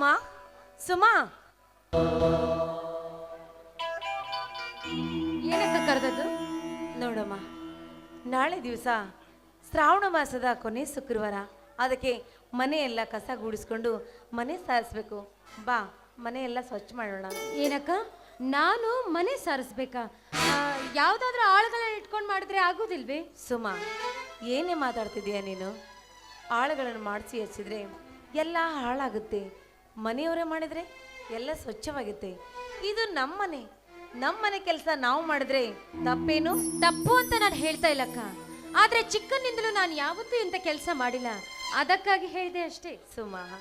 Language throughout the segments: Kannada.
ಸುಮಾ? ಸುಮಾ? ಏನಕ್ಕ ಕರೆದದ್ದು? ನೋಡಮ್ಮ ನಾಳೆ ದಿವಸ ಶ್ರಾವಣ ಮಾಸದ ಕೊನೆ ಶುಕ್ರವಾರ. ಅದಕ್ಕೆ ಮನೆಯೆಲ್ಲ ಕಸ ಗೂಡಿಸ್ಕೊಂಡು ಮನೆ ಸಾರಿಸ್ಬೇಕು. ಬಾ ಮನೆಯೆಲ್ಲ ಸ್ವಚ್ಛ ಮಾಡೋಣ. ಏನಕ್ಕ? ನಾನು ಮನೆ ಸಾರಿಸ್ಬೇಕಾ? ಯಾವ್ದಾದ್ರೂ ಆಳುಗಳನ್ನ ಇಟ್ಕೊಂಡು ಮಾಡಿದ್ರೆ ಆಗೋದಿಲ್ವೇ? ಸುಮಾ ಏನೇ ಮಾತಾಡ್ತಿದೀಯ ನೀನು? ಆಳುಗಳನ್ನು ಮಾಡಿಸಿ ಹಚ್ಚಿದ್ರೆ ಎಲ್ಲ ಹಾಳಾಗುತ್ತೆ. ಮನೆಯವರೇ ಮಾಡಿದ್ರೆ ಎಲ್ಲ ಸ್ವಚ್ಛವಾಗುತ್ತೆ. ಇದು ನಮ್ಮನೆ. ನಮ್ಮನೆ ಕೆಲಸ ನಾವು ಮಾಡಿದ್ರೆ ತಪ್ಪೇನು? ತಪ್ಪು ಅಂತ ನಾನು ಹೇಳ್ತಾ ಇಲ್ಲಕ್ಕ. ಆದ್ರೆ ಚಿಕ್ಕನಿಂದಲೂ ನಾನು ಯಾವತ್ತೂ ಇಂಥ ಕೆಲಸ ಮಾಡಿಲ್ಲ. ಅದಕ್ಕಾಗಿ ಹೇಳಿದೆ ಅಷ್ಟೇ. ಸುಮಾ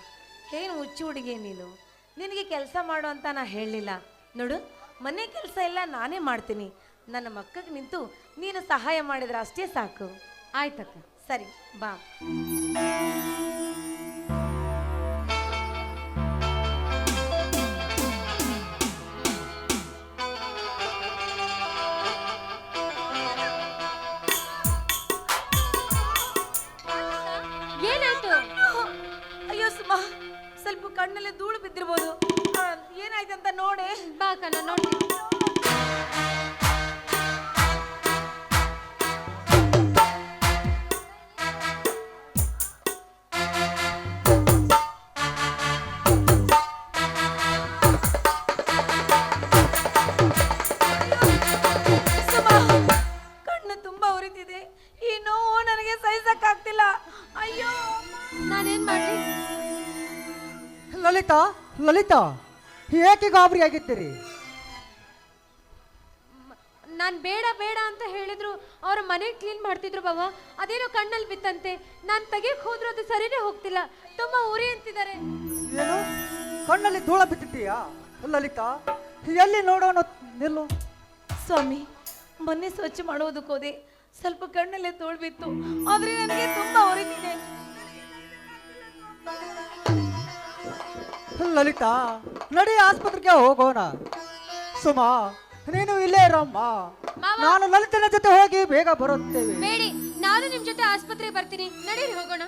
ಏನು ಹುಚ್ಚು ಹುಡುಗಿ ನೀನು? ನಿನಗೆ ಕೆಲಸ ಮಾಡು ಅಂತ ನಾ ಹೇಳಲಿಲ್ಲ. ನೋಡು ಮನೆ ಕೆಲಸ ಎಲ್ಲ ನಾನೇ ಮಾಡ್ತೀನಿ. ನನ್ನ ಮಕ್ಕಳಿಗೆ ನಿಂತು ನೀನು ಸಹಾಯ ಮಾಡಿದ್ರೆ ಅಷ್ಟೇ ಸಾಕು. ಆಯ್ತಕ್ಕ. ಸರಿ ಬಾ. ಲಲಿತಾ ಏಕೆ ಗಾಬರಿ ಆಗಿದ್ದೀರಿ? ನಾನು ಬೇಡ ಬೇಡ ಅಂತ ಹೇಳಿದ್ರು ಅವ್ರ ಮನೆ ಕ್ಲೀನ್ ಮಾಡ್ತಿದ್ರು ಬಾವ. ಅದೇನೋ ಕಣ್ಣಲ್ಲಿ ಬಿತ್ತಂತೆ. ನಾನು ತೆಗಿಯಕ್ಕೆ ಹೋದ್ರು ಅದು ಸರಿನೇ ಹೋಗ್ತಿಲ್ಲ. ತುಂಬಾ ಉರಿ ಅಂತಿದ್ದಾರೆ. ಏನು? ಕಣ್ಣಲ್ಲಿ ಧೂಳ ಬಿದ್ದಿದ್ದೀಯಾ? ಲಲಿತಾ ಎಲ್ಲಿ ನೋಡೋಣ ನಿಲ್ಲು? ಸ್ವಾಮಿ ಮೊನ್ನೆ ಸ್ವಚ್ಛ ಮಾಡೋದಕ್ಕೆ ಹೋದೆ. ಸ್ವಲ್ಪ ಕಣ್ಣಲ್ಲೇ ತೋಳ್ಬಿತ್ತು ಆದ್ರೆ ನನಗೆ ತುಂಬಾ ಉರಿತಿದೆ. ಲಲಿತಾ ನಡಿ ಆಸ್ಪತ್ರೆಗೆ ಹೋಗೋಣ. ಸುಮಾ ನೀನು ಇಲ್ಲೇ ಇರಮ್ಮ. ಮಾವ. ನಾನು ಲಲಿತನ ಜೊತೆ ಹೋಗಿ ಬೇಗ ಬರುತ್ತೇವೆ. ಬೇಡಿ ನಾನು ನಿಮ್ ಜೊತೆ ಆಸ್ಪತ್ರೆಗೆ ಬರ್ತೀನಿ. ನಡೀರಿ ಹೋಗೋಣ.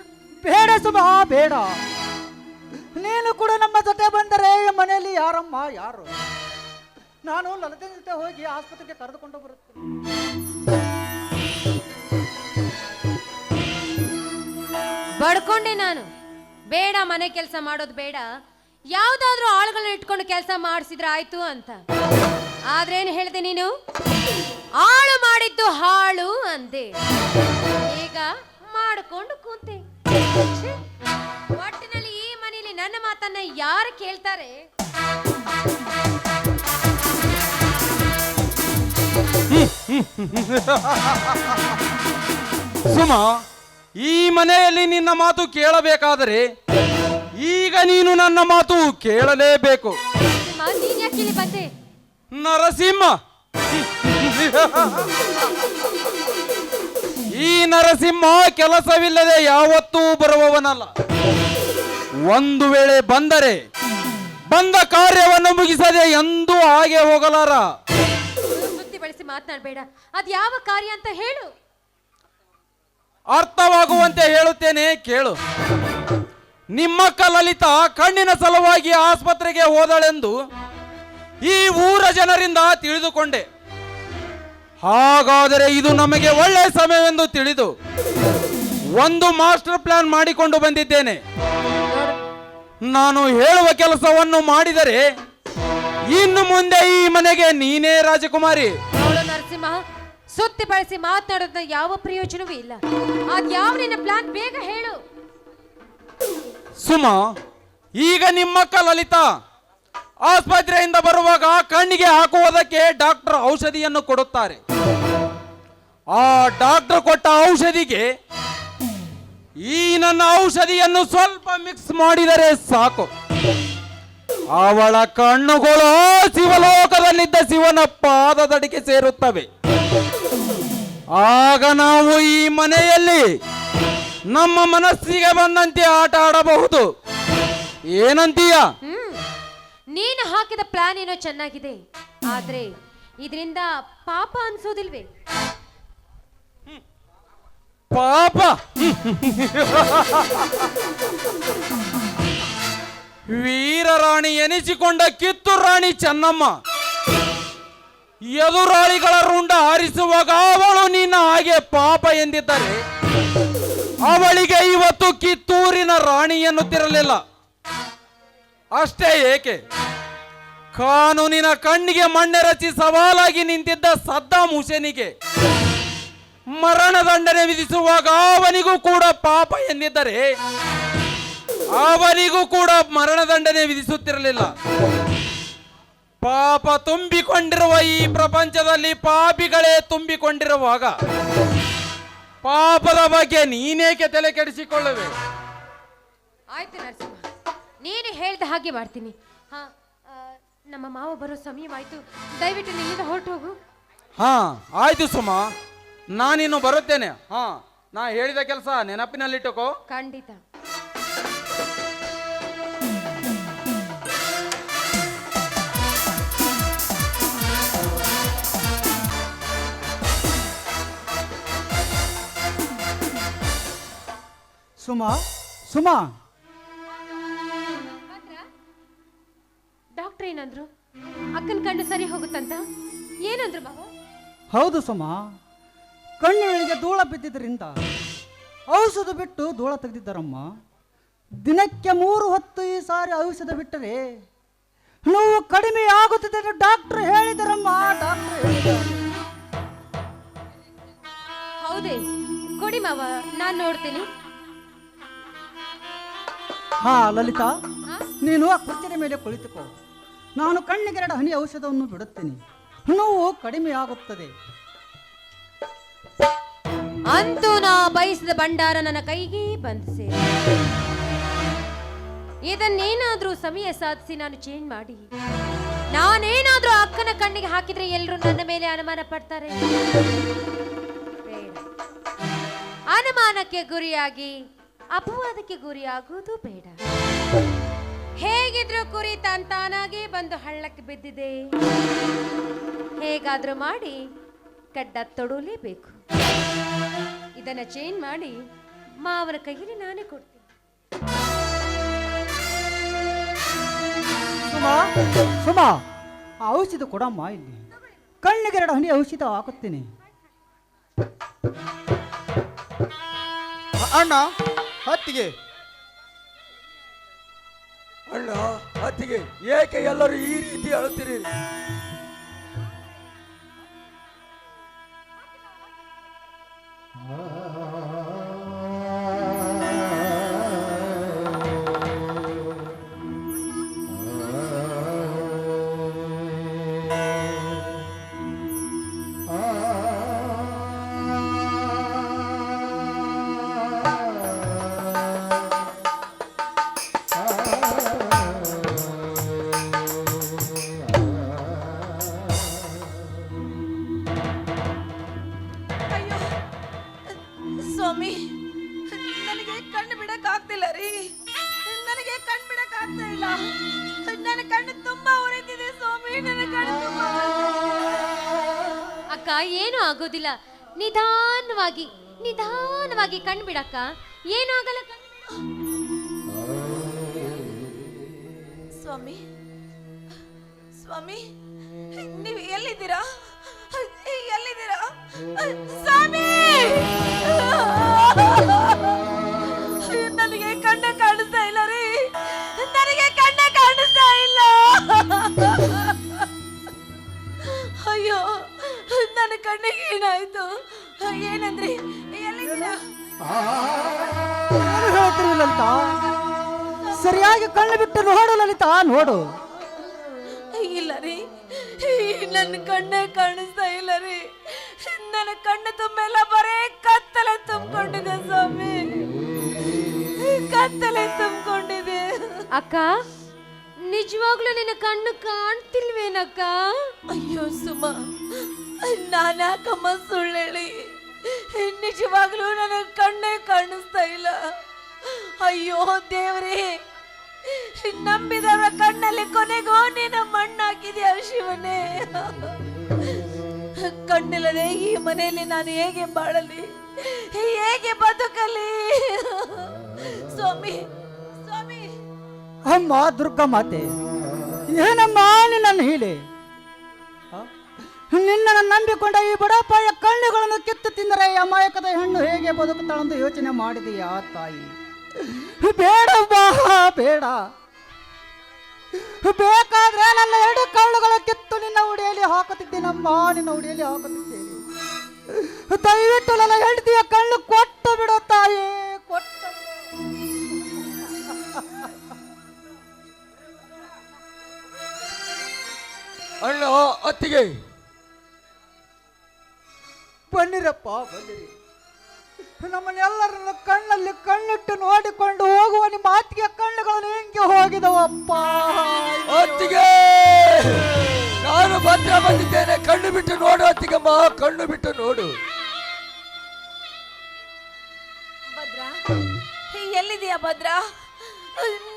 ಬೇಡ ಸುಮಾ ಬೇಡ. ನೀನು ಕೂಡ ನಮ್ಮ ಜೊತೆ ಬಂದರೆ ಈ ಮನೆಯಲ್ಲಿ ಯಾರಮ್ಮ ಯಾರು? ನಾನು ಲಲಿತನ ಜೊತೆ ಹೋಗಿ ಆಸ್ಪತ್ರೆಗೆ ಕರೆದುಕೊಂಡು ಬರುತ್ತೇನೆ. ಬಡ್ಕೊಂಡೆ ನಾನು. ಬೇಡ ಮನೆ ಕೆಲಸ ಮಾಡೋದು ಬೇಡ. ಯಾವ್ದಾದ್ರೂ ಆಳುಗಳನ್ನ ಇಟ್ಕೊಂಡು ಕೆಲಸ ಮಾಡಿಸಿದ್ರೆ ಆಯ್ತು ಅಂತ. ಆದ್ರೇನು ಹೇಳಿದೆ ನೀನು? ಆಳು ಮಾಡಿದ್ದು ಹಾಳು ಅಂದೆ. ಈಗ ಮಾಡಿಕೊಂಡು ಕೂತೆ. ಒಟ್ಟಿನಲ್ಲಿ ಈ ಮನೆಯಲ್ಲಿ ನನ್ನ ಮಾತನ್ನ ಯಾರು ಕೇಳ್ತಾರೆ? ಸುಮ, ಈ ಮನೆಯಲ್ಲಿ ನಿನ್ನ ಮಾತು ಕೇಳಬೇಕಾದರೆ ಈಗ ನೀನು ನನ್ನ ಮಾತು ಕೇಳಲೇಬೇಕು. ಬಂದೆ? ನರಸಿಂಹ. ಈ ನರಸಿಂಹ ಕೆಲಸವಿಲ್ಲದೆ ಯಾವತ್ತೂ ಬರುವವನಲ್ಲ. ಒಂದು ವೇಳೆ ಬಂದರೆ ಬಂದ ಕಾರ್ಯವನ್ನು ಮುಗಿಸದೆ ಎಂದೂ ಹಾಗೆ ಹೋಗಲಾರ. ಬಳಸಿ ಮಾತನಾಡಬೇಡ. ಅದ್ ಯಾವ ಕಾರ್ಯ ಅಂತ ಹೇಳು. ಅರ್ಥವಾಗುವಂತೆ ಹೇಳುತ್ತೇನೆ ಕೇಳು. ನಿಮ್ಮಕ್ಕ ಲಲಿತಾ ಕಣ್ಣಿನ ಸಲುವಾಗಿ ಆಸ್ಪತ್ರೆಗೆ ಹೋದಳೆಂದು ಈ ಊರ ಜನರಿಂದ ತಿಳಿದುಕೊಂಡೆ. ಹಾಗಾದರೆ ಇದು ನಮಗೆ ಒಳ್ಳೆಯ ಸಮಯವೆಂದು ತಿಳಿದು ಒಂದು ಮಾಸ್ಟರ್ ಪ್ಲಾನ್ ಮಾಡಿಕೊಂಡು ಬಂದಿದ್ದೇನೆ. ನಾನು ಹೇಳುವ ಕೆಲಸವನ್ನು ಮಾಡಿದರೆ ಇನ್ನು ಮುಂದೆ ಈ ಮನೆಗೆ ನೀನೇ ರಾಜಕುಮಾರಿ. ನರಸಿಂಹ, ಸುತ್ತಿ ಬಳಸಿ ಮಾತನಾಡೋದ ಯಾವ ಪ್ರಯೋಜನವೂ ಇಲ್ಲ. ಅದ್ಯಾವ ನಿನ್ನ ಪ್ಲಾನ್ ಬೇಗ ಹೇಳು. ಸುಮ, ಈಗ ನಿಮ್ಮಕ್ಕ ಲಲಿತಾ ಆಸ್ಪತ್ರೆಯಿಂದ ಬರುವಾಗ ಕಣ್ಣಿಗೆ ಹಾಕುವುದಕ್ಕೆ ಡಾಕ್ಟರ್ ಔಷಧಿಯನ್ನು ಕೊಡುತ್ತಾರೆ. ಆ ಡಾಕ್ಟರ್ ಕೊಟ್ಟ ಔಷಧಿಗೆ ಈ ನನ್ನ ಔಷಧಿಯನ್ನು ಸ್ವಲ್ಪ ಮಿಕ್ಸ್ ಮಾಡಿದರೆ ಸಾಕು. ಅವಳ ಕಣ್ಣುಗಳು ಶಿವಲೋಕದಲ್ಲಿದ್ದ ಶಿವನ ಪಾದದಡಿಗೆ ಸೇರುತ್ತವೆ. ಆಗ ನಾವು ಈ ಮನೆಯಲ್ಲಿ ನಮ್ಮ ಮನಸ್ಸಿಗೆ ಬಂದಂತೆ ಆಟ ಆಡಬಹುದು. ಏನಂತೀಯ? ನೀನು ಹಾಕಿದ ಪ್ಲಾನ್ ಏನೋ ಚೆನ್ನಾಗಿದೆ. ಆದ್ರೆ ಇದರಿಂದ ಪಾಪ ಅನ್ಸೋದಿಲ್ವೇ? ಪಾಪ? ವೀರ ರಾಣಿ ಎನಿಸಿಕೊಂಡ ಕಿತ್ತೂರು ರಾಣಿ ಚೆನ್ನಮ್ಮ ಎದುರಾಳಿಗಳ ರುಂಡ ಹಾರಿಸುವಾಗ ಅವಳು ನಿನ್ನ ಹಾಗೆ ಪಾಪ ಎಂದಿದ್ದರೆ. ಅವಳಿಗೆ ಇವತ್ತು ಕಿತ್ತೂರಿನ ರಾಣಿ ಎನ್ನುತ್ತಿರಲಿಲ್ಲ. ಅಷ್ಟೇ ಏಕೆ? ಕಾನೂನಿನ ಕಣ್ಣಿಗೆ ಮಣ್ಣೆರಚಿ ಸವಾಲಾಗಿ ನಿಂತಿದ್ದ ಸದ್ದಾಂ ಹುಸೇನಿಗೆ ಮರಣದಂಡನೆ ವಿಧಿಸುವಾಗ ಅವನಿಗೂ ಕೂಡ ಪಾಪ ಎಂದಿದ್ದರೆ, ಅವನಿಗೂ ಕೂಡ ಮರಣದಂಡನೆ ವಿಧಿಸುತ್ತಿರಲಿಲ್ಲ. ಪಾಪ ತುಂಬಿಕೊಂಡಿರುವ ಈ ಪ್ರಪಂಚದಲ್ಲಿ ಪಾಪಿಗಳೇ ತುಂಬಿಕೊಂಡಿರುವಾಗ ಪಾಪದ ಬಗ್ಗೆ ನೀನೇಕೆ ತಲೆ ಕೆಡಿಸಿಕೊಳ್ಳುವೆ? ಆಯ್ತು ನರಸಿಂಹ ನೀನು ಹೇಳ್ದ ಹಾಗೆ ಮಾಡ್ತೀನಿ. ಹಾ ಆ, ನಮ್ಮ ಮಾವ ಬರೋ ಸಮಯವಾಯ್ತು. ದಯವಿಟ್ಟು ನಿನ್ನಿಂದ ಹೊರಟು ಹೋಗು. ಹಾ ಆಯ್ತು ಸುಮ. ನಾನಿನ್ನು ಬರುತ್ತೇನೆ. ಹಾ ನಾ ಹೇಳಿದ ಕೆಲಸ ನೆನಪಿನಲ್ಲಿಟ್ಟುಕೋ. ಖಂಡಿತ. ಸುಮಾ? ಸುಮಾ? ಡಾಕ್ಟರ್ ಏನಂದ್ರು? ಅಕ್ಕನ ಕಣ್ಣು ಸರಿ ಹೋಗುತ್ತಂತ? ಏನಂದ್ರು ಬಾಬು ಹೌದು ಸುಮಾ. ಕಣ್ಣುಗಳಿಗೆ ಧೂಳ ಬಿದ್ದಿದ್ದರಿಂದ ಔಷಧ ಬಿಟ್ಟು ಧೂಳ ತೆಗೆದಿದ್ದಾರಮ್ಮ. ದಿನಕ್ಕೆ ಮೂರು ಹೊತ್ತು ಈ ಸಾರಿ ಔಷಧ ಬಿಟ್ಟರೆ ನೋವು ಕಡಿಮೆ ಆಗುತ್ತದೆ ಡಾಕ್ಟರ್ ಹೇಳಿದರಮ್ಮ ಡಾಕ್ಟರ್ ಹೌದೇ. ಕೊಡಿ ಮಾವ ನಾನು ನೋಡ್ತೀನಿ. ಹಾ, ಲಲಿತಾ. ನೀನು ಆ ಕುರ್ಚಿನ ಮೇಲೆ ಕುಳಿತುಕೋ. ನಾನು ಕಣ್ಣಿಗೆರಡು ಹನಿ ಔಷಧವನ್ನು ಬಿಡುತ್ತೇನೆ. ನೋವು ಕಡಿಮೆ ಆಗುತ್ತದೆ ಅಂತೂ ನಾ ಬಯಸಿದ ಭಂಡಾರ ನನ್ನ ಕೈಗೆ ಬಂದ ಇದನ್ನೇನಾದ್ರೂ ಸಮಯ ಸಾಧಿಸಿ ನಾನು ಚೇಂಜ್ ಮಾಡಿ. ನಾನೇನಾದ್ರೂ ಅಕ್ಕನ ಕಣ್ಣಿಗೆ ಹಾಕಿದ್ರೆ ಎಲ್ಲರೂ ನನ್ನ ಮೇಲೆ ಅನುಮಾನ ಪಡ್ತಾರೆ. ಬೇಡ. ಅನುಮಾನಕ್ಕೆ ಗುರಿಯಾಗಿ ಅಪವಾದಕ್ಕೆ ಗುರಿಯಾಗುವುದು ಬೇಡ. ಹೇಗಿದ್ರು ಕುರಿ ತಾನ್ ತಾನಾಗಿ ಬಂದು ಹಳ್ಳಕ್ಕೆ ಬಿದ್ದಿದೆ. ಹೇಗಾದ್ರೂ ಮಾಡಿ ಕಡ್ಡ ತೊಡಲೇಬೇಕು. ಇದನ್ನ ಚೇಂಜ್ ಮಾಡಿ ಮಾವನ ಕೈಯಲ್ಲಿ ನಾನೇ ಕೊಡ್ತೀನಿ. ಸುಮಾ ಸುಮಾ ಆ ಔಷಧ ಕೊಡಮ್ಮ ಇಲ್ಲಿ. ಕಣ್ಣಿಗೆರಡು ಹನಿ ಔಷಧ ಹಾಕುತ್ತೇನೆ. ಅಣ್ಣ ಹತ್ತಿಗೆ. ಅಣ್ಣ ಹತ್ತಿಗೆ. ಏಕೆ ಎಲ್ಲರೂ ಈ ರೀತಿ ಅಳುತ್ತೀರಿ? ಅಯ್ಯೋ ಏನೂ ಆಗೋದಿಲ್ಲ. ನಿಧಾನವಾಗಿ ನಿಧಾನವಾಗಿ ಕಣ್ ಬಿಡಕ್ಕ. ಏನೂ ಆಗಲ್ಲ ಸ್ವಾಮಿ ಸ್ವಾಮಿ ನೀವು ಎಲ್ಲಿದ್ದೀರಾ? ಎಲ್ಲಿದ್ದೀರಾ? ಸ್ವಾಮಿ! ಏನಾಯ್ತು ಏನಂದ್ರಿ? ಲಲಿತಾ ಸರಿಯಾಗಿ ಕಣ್ಣು ಬಿಟ್ಟು ನೋಡು ಲಲಿತಾ ನೋಡು. ಇಲ್ಲ ರೀ. ನನ್ನ ಕಣ್ಣೇ ಕಾಣಿಸ್ತಾ ಇಲ್ಲ ರೀ. ನನ್ನ ಕಣ್ಣು ತುಂಬೆಲ್ಲ ಬರೇ ಕತ್ತಲೆ ತುಂಬಿಕೊಂಡಿದೆ ಸ್ವಾಮಿ. ಕತ್ತಲೆ ತುಂಬಿಕೊಂಡಿದೆ. ಅಕ್ಕ ನಿಜವಾಗ್ಲೂ ನಿನ್ನ ಕಣ್ಣು ಕಾಣ್ತಿಲ್ವೇನಕ್ಕ? ಅಯ್ಯೋ ಸುಮ ನಾನ್ಯಾಕಮ್ಮ ಸುಳ್ಳು ಹೇಳಿ ನಿಜವಾಗ್ಲೂ ನನ್ನ ಕಣ್ಣೇ ಕಾಣಿಸ್ತಾ ಇಲ್ಲ. ಅಯ್ಯೋ ದೇವರೇ, ನಂಬಿದವರ ಕಣ್ಣಲ್ಲಿ ಕೊನೆಗೂ ನೀನು ಮಣ್ಣಾಕಿದೆಯ ಶಿವನೇ? ಕಣ್ಣಿಲ್ಲದೆ ಈ ಮನೆಯಲ್ಲಿ ನಾನು ಹೇಗೆ ಬಾಳಲಿ? ಹೇಗೆ ಬದುಕಲಿ? ಸ್ವಾಮಿ ಅಮ್ಮ ದುರ್ಗಾ ಮಾತೆ, ಏನಮ್ಮ ನಿನ್ನನ್ನು ಹೀಲೆ? ಆ? ನಿನ್ನನ್ನು ನಂಬಿಕೊಂಡ ಈ ಬಡಪಾಯ ಕಣ್ಣುಗಳನ್ನು ಕಿತ್ತು ತಿಂದರೆ ಈ ಅಮಾಯಕದ ಹೆಣ್ಣು ಹೇಗೆ ಬದುಕುತ್ತಾಳೆಂದು ಯೋಚನೆ ಮಾಡಿದೆಯಾ ತಾಯಿ? ಬೇಡ ಬೇಡ. ಬೇಕಾದ್ರೆ ನನ್ನ ಎರಡು ಕಣ್ಣುಗಳ ಕಿತ್ತು ನಿನ್ನ ಉಡಿಯಲ್ಲಿ ಹಾಕುತ್ತಿದ್ದೇನಮ್ಮ, ನಿನ್ನ ಉಡಿಯಲ್ಲಿ ಹಾಕುತ್ತಿದ್ದೇನೆ. ದಯವಿಟ್ಟು ನನ್ನ ಹೆಂಡತಿಯ ಕಣ್ಣು ಕೊಟ್ಟು ಬಿಡು ತಾಯಿ, ಕೊಟ್ಟು ಅಣ್ಣ ಅತ್ತಿಗೆ. ಬನ್ನಿರಪ್ಪ ಬನ್ನಿರಿ. ನಮ್ಮನ್ನೆಲ್ಲರನ್ನು ಕಣ್ಣಲ್ಲಿ ಕಣ್ಣಿಟ್ಟು ನೋಡಿಕೊಂಡು ಹೋಗುವ ನಿಮ್ಮ ಅತ್ತಿಗೆ ಕಣ್ಣುಗಳನ್ನು ಹೆಂಗೆ ಹೋಗಿದವಪ್ಪ? ಅತ್ತಿಗೆ! ನಾನು ಭದ್ರ ಬಂದಿದ್ದೇನೆ. ಕಣ್ಣು ಬಿಟ್ಟು ನೋಡು ಅತ್ತಿಗಮ್ಮ ಕಣ್ಣು ಬಿಟ್ಟು ನೋಡು. ಭದ್ರ ಎಲ್ಲಿದೆಯಾ ಭದ್ರ?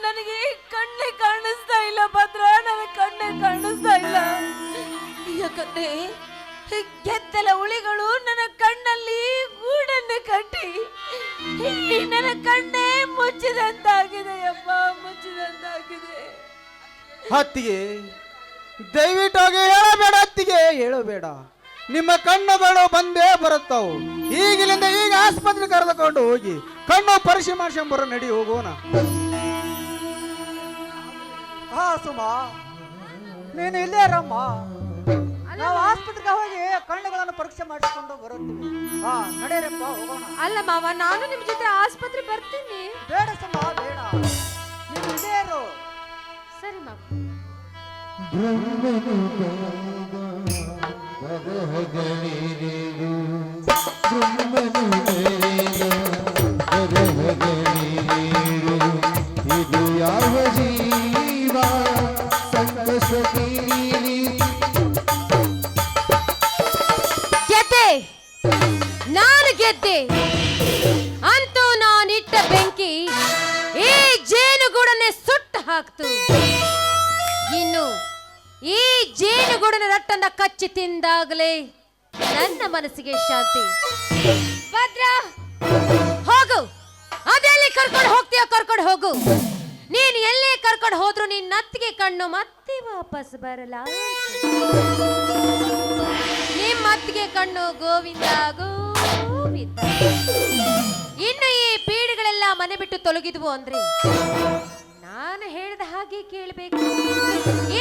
ನನಗೆ ಕಣ್ಣೆ ಕಾಣಿಸ್ತಾ ಇಲ್ಲ ಭದ್ರ, ನನಗೆ ಕಣ್ಣೆ ಕಾಣಿಸ್ತಾ ಇಲ್ಲ. ಯಾಕಂದ್ರೆ ಗೆದ್ದಲ ಉಳಿಗಳು ನನ್ನ ಕಣ್ಣಲ್ಲಿ ಗೂಡನ್ನು ಕಟ್ಟಿ, ಇಲ್ಲಿ ನನ್ನ ಕಣ್ಣೇ ಮುಚ್ಚಿದಂತಾಗಿದೆ ಅಪ್ಪ ಮುಚ್ಚಿದಂತಾಗಿದೆ. ಅತ್ತಿಗೆ ಹೋಗಿ ಹೇಳಬೇಡ ಅತ್ತಿಗೆ, ಹೇಳಬೇಡ. ನಿಮ್ಮ ಕಣ್ಣುಗಳು ಬಂದೇ ಬರುತ್ತವು. ಈಗಲಿಂದ ಈಗ ಆಸ್ಪತ್ರೆ ಕರೆದುಕೊಂಡು ಹೋಗಿ, ಕಣ್ಣು ಪರೀಕ್ಷೆ ಮಾಡಿಸ್ಕೊಂಬರೋ ನಡಿ ಹೋಗೋಣ. ಹಾ ಸುಮಾ ನೀನು ಇಲ್ಲೇ ರಮ್ಮ ನಾವು ಆಸ್ಪತ್ರೆಗೆ ಹೋಗಿ ಕಣ್ಣುಗಳನ್ನು ಪರೀಕ್ಷೆ ಮಾಡಿಸ್ಕೊಂಡು ಬರುತ್ತೀವಿ. ಹಾ ನಡೆಯರಪ್ಪ ಹೋಗೋಣ. ಅಲ್ಲ ಮಾವ ನಾನು ನಿಮ್ ಜೊತೆ ಆಸ್ಪತ್ರೆ ಬರ್ತೀನಿ. ಬೇಡ ಸುಮ ಬೇಡ. ನೀನು ಇಲ್ಲೇ ಇರು. ಸರಿ ಮಾವ. ಇದು ಗೆದ್ದೆ ಅಂತೂ ನಾನಿಟ್ಟ ಬೆಂಕಿ ಈ ಜೇನುಗೂಡನೆ ಸುಟ್ಟು ಹಾಕ್ತು. ಇನ್ನು ಈ ಜೇನುಗೂಡನ ರಟ್ಟನ್ನ ಕಚ್ಚಿ ತಿಂದಾಗಲೇ ನನ್ನ ಮನಸ್ಸಿಗೆ ಶಾಂತಿ. ಭದ್ರ, ಹೋಗು. ಅದೆಲ್ಲಿ ಕರ್ಕೊಂಡು ಹೋಗ್ತೀಯ ಕರ್ಕೊಂಡು ಹೋಗು. ನೀನ್ ಎಲ್ಲೇ ಕರ್ಕೊಂಡು ಹೋದ್ರು ನೀನ್ ನತ್ತಿಗೆ ಕಣ್ಣು ಮತ್ತೆ ವಾಪಸ್ ಬರಲ್ಲ ನಿಮ್ಮತ್ತಿಗೆ ಕಣ್ಣು ಗೋವಿಂದ ಇನ್ನು ಈ ಪೀಡೆಗಳೆಲ್ಲ ಮನೆ ಬಿಟ್ಟು ತೊಲಗಿದ್ವು ಅಂದ್ರೆ? ನಾನು ಹೇಳಿದ ಹಾಗೆ ಕೇಳಬೇಕು.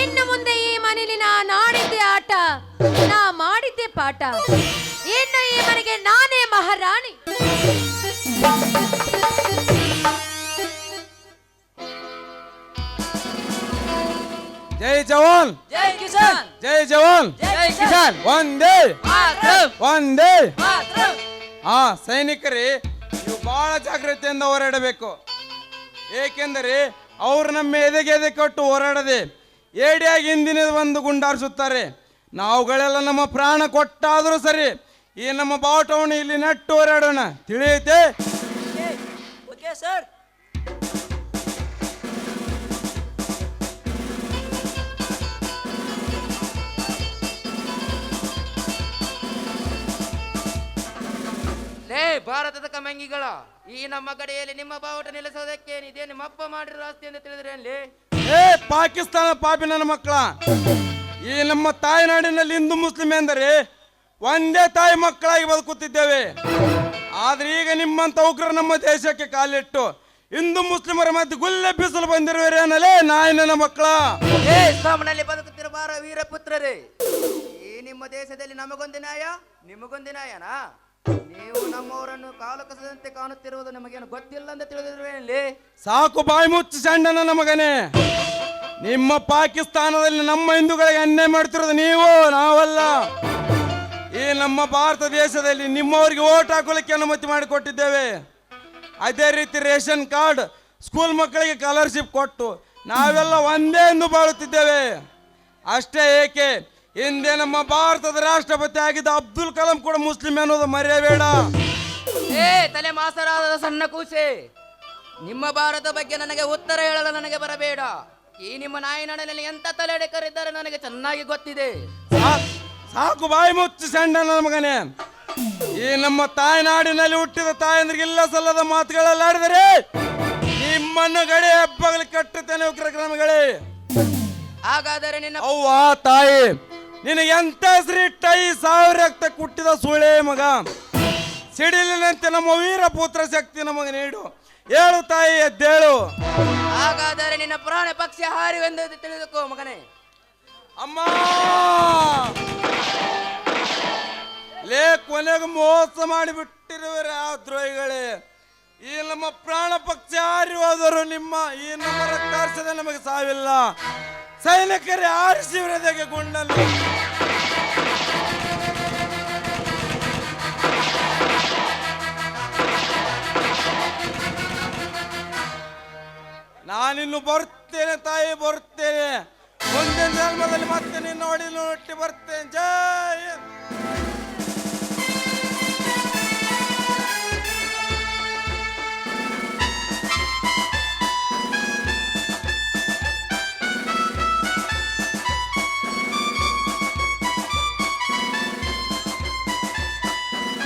ಇನ್ನು ಮುಂದೆ ಈ ಮನೇಲಿ ನಾನು ಆಡಿದ್ದೆ ಆಟ ನಾ ಮಾಡಿದ್ದೆ ಪಾಠ. ಇನ್ನು ಈ ಮನೆಗೆ ನಾನೇ ಮಹಾರಾಣಿ. ಜೈ ಜವಾನ್. ಜೈ ಕಿಸಾನ್. ಜೈ ಜವಾನ್. ಜೈ ಕಿಸಾನ್. ಒಂದೇ ಮಾತರಂ ಒಂದೇ ಮಾತರಂ ಆ ಸೈನಿಕರೇ, ನೀವು ಬಹಳ ಜಾಗ್ರತೆಯಿಂದ ಹೋರಾಡಬೇಕು. ಏಕೆಂದರೆ ಅವರು ನಮ್ಮ ಎದೆಗೆ ಎದೆ ಕೊಟ್ಟು ಹೋರಾಡದೆ ಏಡಿಯಾಗಿ ಹಿಂದಿನ ಬಂದು ಗುಂಡಾರಿಸುತ್ತಾರೆ. ನಾವುಗಳೆಲ್ಲ ನಮ್ಮ ಪ್ರಾಣ ಕೊಟ್ಟಾದರೂ ಸರಿ, ಈ ನಮ್ಮ ಬಾವುಟವನ್ನು ಇಲ್ಲಿ ನೆಟ್ಟು ಹೋರಾಡೋಣ. ತಿಳಿಯುತ್ತೆ? ಸರ್. ಲೇ ಭಾರತದ ಕಮಂಗಿಗಳ ಈ ನಮ್ಮ ಕಡೆಯಲ್ಲಿ ನಿಮ್ಮ ಬಾವುಟ ನಿಲ್ಲಿಸೋದಕ್ಕೆ ಇದೇ ನಿಮ್ಮಪ್ಪ ಮಾಡಿರೋ ಆಸ್ತಿ ಅಂತ ತಿಳಿದ್ರೇನ್ಲಿ ಏ ಪಾಕಿಸ್ತಾನ ಪಾಪಿ ನನ್ನ ಮಕ್ಕಳ. ಈ ನಮ್ಮ ತಾಯ್ನಾಡಿನಲ್ಲಿ ಹಿಂದೂ ಮುಸ್ಲಿಂ ಎಂದರೆ ಒಂದೇ ತಾಯಿ ಮಕ್ಕಳಾಗಿ ಬದುಕುತ್ತಿದ್ದೇವೆ. ಆದ್ರೆ ಈಗ ನಿಮ್ಮಂತ ಉಗ್ರರು ನಮ್ಮ ದೇಶಕ್ಕೆ ಕಾಲಿಟ್ಟು ಹಿಂದೂ ಮುಸ್ಲಿಮರ ಮಧ್ಯೆ ಗುಲ್ಲೆ ಬಿಸಿಲು ಬಂದಿರುವರೇನಲೇ ನಾಯಿ ನನ್ನ ಮಕ್ಕಳ. ಏ ಸಾಮನಲ್ಲಿ ಬದುಕುತ್ತಿರಬಾರ ವೀರಪುತ್ರರೇ ಈ ನಿಮ್ಮ ದೇಶದಲ್ಲಿ ನಮಗೊಂದು ನ್ಯಾಯ ನಿಮಗೊಂದು ನ್ಯಾಯನಾ? ನೀವು ನಮ್ಮವರನ್ನು ಕಾಲು ಕಸದಂತೆ ಕಾಣುತ್ತಿರುವುದು ನಮಗೇನು ಗೊತ್ತಿಲ್ಲ ಅಂತ ತಿಳಿದಿರುವಲ್ಲಿ ಸಾಕು ಬಾಯಿ ಮುಚ್ಚಿ ಸಣ್ಣ ನಮಗನೇ. ಮಗನೇ ನಿಮ್ಮ ಪಾಕಿಸ್ತಾನದಲ್ಲಿ ನಮ್ಮ ಹಿಂದೂಗಳಿಗೆ ಅನ್ಯಾಯ ಮಾಡ್ತಿರೋದು ನೀವು, ನಾವಲ್ಲ. ಈ ನಮ್ಮ ಭಾರತ ದೇಶದಲ್ಲಿ ನಿಮ್ಮವರಿಗೆ ಓಟ್ ಹಾಕೋಲಿಕ್ಕೆ ಅನುಮತಿ ಮಾಡಿಕೊಟ್ಟಿದ್ದೇವೆ. ಅದೇ ರೀತಿ ರೇಷನ್ ಕಾರ್ಡ್ ಸ್ಕೂಲ್ ಮಕ್ಕಳಿಗೆ ಕಾಲರ್ಶಿಪ್ ಕೊಟ್ಟು ನಾವೆಲ್ಲ ಒಂದೇ ಎಂದು ಬಾಳುತ್ತಿದ್ದೇವೆ. ಅಷ್ಟೇ ಏಕೆ? ಹಿಂದೆ ನಮ್ಮ ಭಾರತದ ರಾಷ್ಟ್ರಪತಿ ಆಗಿದ್ದ ಅಬ್ದುಲ್ ಕಲಾಂ ಕೂಡ ಮುಸ್ಲಿಂ ಅನ್ನೋದು ಮರೆಯಬೇಡ. ಏ ತಲೆ ಮಾಸರಾದ ಸಣ್ಣ ಕೂಸೆ. ನಿಮ್ಮ ಭಾರತ ಬಗ್ಗೆ ನನಗೆ ಉತ್ತರ ಹೇಳಲು ನನಗೆ ಬರಬೇಡ. ಈ ನಿಮ್ಮ ನಾಯಿನಾಡಿನಲ್ಲಿ ಎಂತ ತಲೆಡೆಕರಿದ್ದಾರೆ ನನಗೆ ಚೆನ್ನಾಗಿ ಗೊತ್ತಿದೆ. ಸಾಕ್- ಬಾಯಿ ಮುಚ್ಚು ಸಣ್ಣ ನನ್ನ ಮಗನೇ. ಈ ನಮ್ಮ ತಾಯ್ನಾಡಿನಲ್ಲಿ ಹುಟ್ಟಿದ ತಾಯಂದ್ರಿಗೆ ಇಲ್ಲ ಸಲ್ಲದ ಮಾತುಗಳೆಲ್ಲ ಆಡಿದರೆ ನಿಮ್ಮನ್ನು ಗಡಿ ಹಬ್ಬಗಳು ಕಟ್ಟುತ್ತೇನೆ ಉಗ್ರ ಕ್ರಮಗಳೇ. ಹಾಗಾದರೆ ನಿನ್ನ ಅವ್ವ ತಾಯಿ ನಿನಗೆ ಎಂತ ಶ್ರೀ ಟೈ ಸಾವಿರ ರಕ್ತ ಕುಟ್ಟಿದ ಸುಳೆ ಮಗ. ಸಿಡಿಲಿನಂತೆ ನಮ್ಮ ವೀರ ಪುತ್ರ ಶಕ್ತಿ ನಮಗೆ ನೀಡು. ಹೇಳು ತಾಯಿ ಎದ್ದೇಳು. ಹಾಗಾದರೆ ನಿನ್ನ ಪ್ರಾಣ ಪಕ್ಷಿ ಹಾರಿವೆಂದು ತಿಳಿದುಕೋ ಮಗನೇ. ಅಮ್ಮ! ಲೇ ಕೊನೆಗೆ ಮೋಸ ಮಾಡಿಬಿಟ್ಟಿರುವರೆ ಆ ದ್ರೋಹಿಗಳೇ. ಈ ನಮ್ಮ ಪ್ರಾಣ ಪಕ್ಷಿ ಹಾರಿ ಹೋದರು ನಿಮ್ಮ ಈ ನಮ್ಮ ರಕ್ತಾರ್ಷದ ನಮಗೆ ಸಾವಿಲ್ಲ. ಸೈನಿಕರೇ ಆರಿಸಿ ಹೃದಯಕ್ಕೆ ನಾನು ನಾನಿನ್ನು ಬರ್ತೇನೆ ತಾಯಿ, ಬರ್ತೇನೆ. ಮುಂದಿನ ಜನ್ಮದಲ್ಲಿ ಮತ್ತೆ ನಿನ್ನ ನೋಡಿ ನೋಟ್ಟಿ ಬರ್ತೇನೆ. ಜೈ ಹಿಂದ್.